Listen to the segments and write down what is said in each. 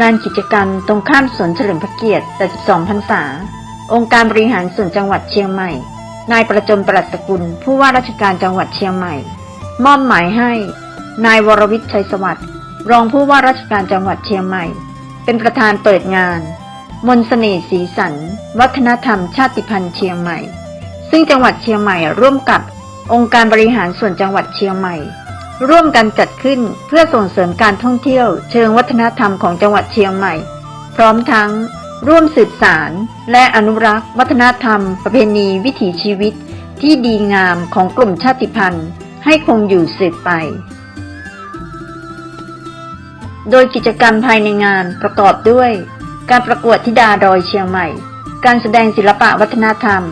ลานกิจกรรมตรงข้ามสวนเฉลิมพระเกียรติ 82 พรรษา องค์การบริหารส่วนจังหวัดเชียงใหม่ นายประจมปรัชกุล ผู้ว่าราชการจังหวัดเชียงใหม่ มอบหมายให้ นายวรวิทย์ชัยสวัสดิ์รองผู้ว่าราชการจังหวัดเชียงใหม่ เป็นประธานเปิดงาน มนต์เสน่ห์สีสัน วัฒนธรรมชาติพันธุ์เชียงใหม่ ซึ่งจังหวัดเชียงใหม่ร่วมกับองค์การบริหารส่วนจังหวัดเชียงใหม่ ร่วมกันจัดขึ้นเพื่อส่งเสริมการท่องเที่ยว เชิงวัฒนธรรมของจังหวัดเชียงใหม่ พร้อมทั้ง ร่วมสืบสารและอนุรักษ์ วัฒนธรรม ประเพณีวิถีชีวิต ที่ดีงามของกลุ่มชาติพันธุ์ ให้คงอยู่สืบไป โดยกิจกรรมภายในงานประกอบด้วย การประกวดธิดาดอยเชียงใหม่ การแสดงศิลปะวัฒนธรรม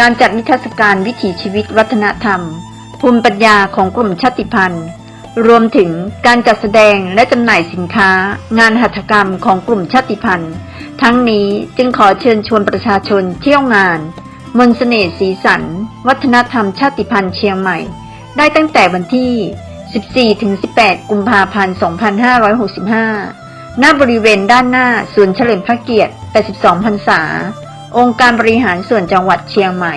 การจัดนิทรรศการวิถีชีวิตวัฒนธรรม ภูมิปัญญาของกลุ่มชาติพันธุ์ รวมถึงการจัดแสดงและจำหน่ายสินค้า งานหัตถกรรมของกลุ่มชาติพันธุ์ ทั้งนี้จึงขอเชิญชวนประชาชนเที่ยวงาน มนต์เสน่ห์สีสัน วัฒนธรรมชาติพันธุ์เชียงใหม่ ได้ตั้งแต่วันที่ 14-18 กุมภาพันธ์ 2565 ณ บริเวณด้านหน้าศูนย์เฉลิมพระเกียรติ 82 พรรษา องค์การบริหารส่วนจังหวัดเชียงใหม่